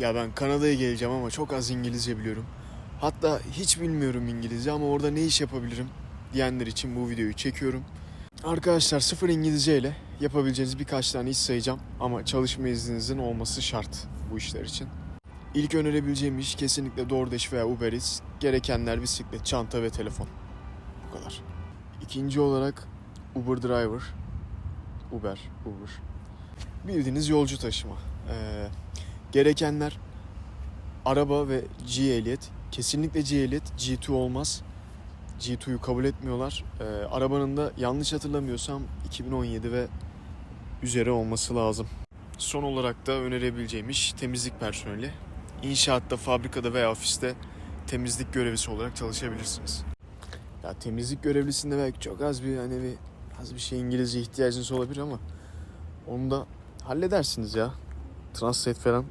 Ya ben Kanada'ya geleceğim ama çok az İngilizce biliyorum. Hatta hiç bilmiyorum İngilizce ama orada ne iş yapabilirim diyenler için bu videoyu çekiyorum. Arkadaşlar sıfır İngilizce ile yapabileceğiniz birkaç tane iş sayacağım ama çalışma izninizin olması şart bu işler için. İlk önerebileceğim iş kesinlikle DoorDash veya Uber Eats. Gerekenler bisiklet, çanta ve telefon. Bu kadar. İkinci olarak Uber Driver. Uber, Uber. Bildiğiniz yolcu taşıma. Ee, gerekenler araba ve G ehliyet. Kesinlikle G ehliyet, G2 olmaz. G2'yu kabul etmiyorlar. Ee, arabanın da yanlış hatırlamıyorsam 2017 ve üzeri olması lazım. Son olarak da önerebileceğim iş temizlik personeli. İnşaatta, fabrikada veya ofiste temizlik görevlisi olarak çalışabilirsiniz. Ya temizlik görevlisinde belki çok az bir hani bir az bir şey İngilizce ihtiyacınız olabilir ama onu da halledersiniz ya. Translate falan